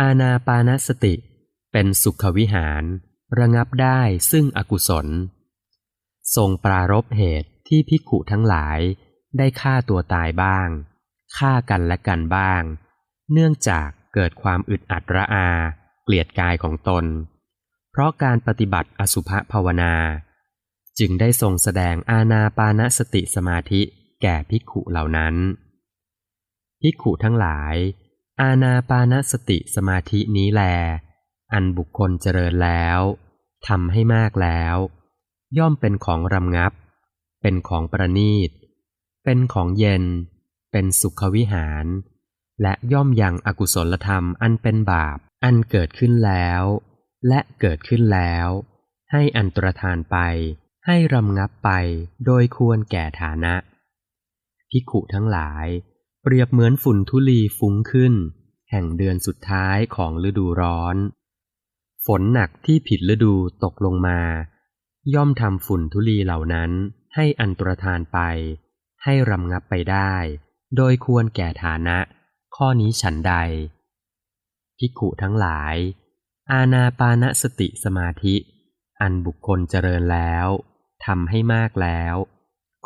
อาณาปานสติ เป็นสุขวิหาร ระงับได้ซึ่งอกุศล ทรงปรารบเหตุที่ภิกุทั้งหลายได้ฆ่าตัวตายบ้างฆ่ากันและกันบ้าง เนื่องจากเกิดความอึดอัดระอา เกลียดกายของตน เพราะการปฏิบัติอสุภภาวนา จึงได้ทรงแสดงอาณาปานสติสมาธิแก่ภิกขุเหล่านั้น ภิกขุทั้งหลาย อาณาปานสติสมาธินี้แล อันบุคคลเจริญแล้วทำให้มากแล้ว ย่อมเป็นของรำงับ เป็นของประณีต เป็นของเย็น เป็นสุขวิหาร และย่อมยังอกุศลธรรมอันเป็นบาป อันเกิดขึ้นแล้ว และเกิดขึ้นแล้ว ให้อันตรธานไป ให้รำงับไปโดยควรแก่ฐานะภิขุทั้งหลาย เปรียบเหมือนฝุ่นทุลีฟุ้งขึ้น แห่งเดือนสุดท้ายของฤดูร้อน ฝนหนักที่ผิดฤดูตกลงมา ย่อมทำฝุ่นทุลีเหล่านั้นให้อันตรธานไป ให้รำงับไปได้ โดยควรแก่ฐานะ ข้อนี้ฉันใดภิกขุทั้งหลาย อาณาปานสติสมาธิ อันบุคคลเจริญแล้วทำให้มากแล้ว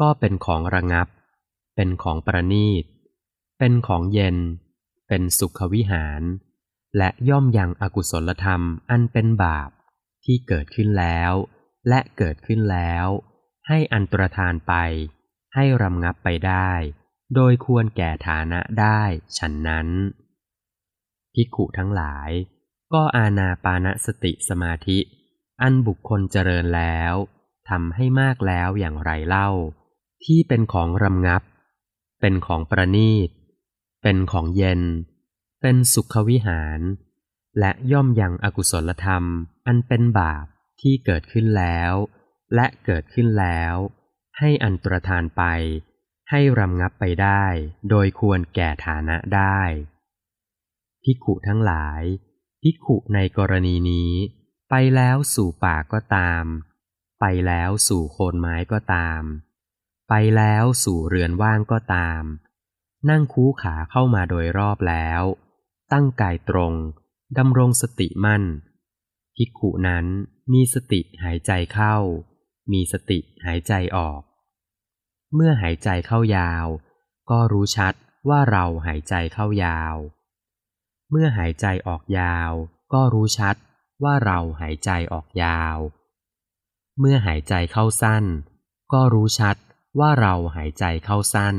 ก็เป็นของระงับ เป็นของประณีต เป็นของเย็น เป็นสุขวิหาร และย่อมยังอกุศลธรรมอันเป็นบาปที่เกิดขึ้นแล้ว และเกิดขึ้นแล้ว ให้อันตรธานไป ให้รำงับไปได้ โดยควรแก่ฐานะได้ฉันนั้นภิกขุทั้งหลาย ก็อาณาปานสติสมาธิ อันบุคคลเจริญแล้วทำให้มากแล้วอย่างไรเล่า ที่เป็นของรำงับ เป็นของประณีต เป็นของเย็น เป็นสุขวิหาร และย่อมยังอกุศลธรรม อันเป็นบาปที่เกิดขึ้นแล้ว และเกิดขึ้นแล้ว ให้อันตรธานไป ให้รำงับไปได้ โดยควรแก่ฐานะได้ภิกขุทั้งหลายภิกขุในกรณีนี้ ไปแล้วสู่ป่าก็ตาม ไปแล้วสู่โคนไม้ก็ตาม ไปแล้วสู่เรือนว่างก็ตาม นั่งคูขาเข้ามาโดยรอบแล้ว ตั้งกายตรงดำรงสติมั่นภิกขุนั้นมีสติหายใจเข้า มีสติหายใจออก เมื่อหายใจเข้ายาว ก็รู้ชัดว่าเราหายใจเข้ายาว เมื่อหายใจออกยาว ก็รู้ชัดว่าเราหายใจออกยาว เมื่อหายใจเข้าสั้น ก็รู้ชัดว่าเราหายใจเข้าสั้น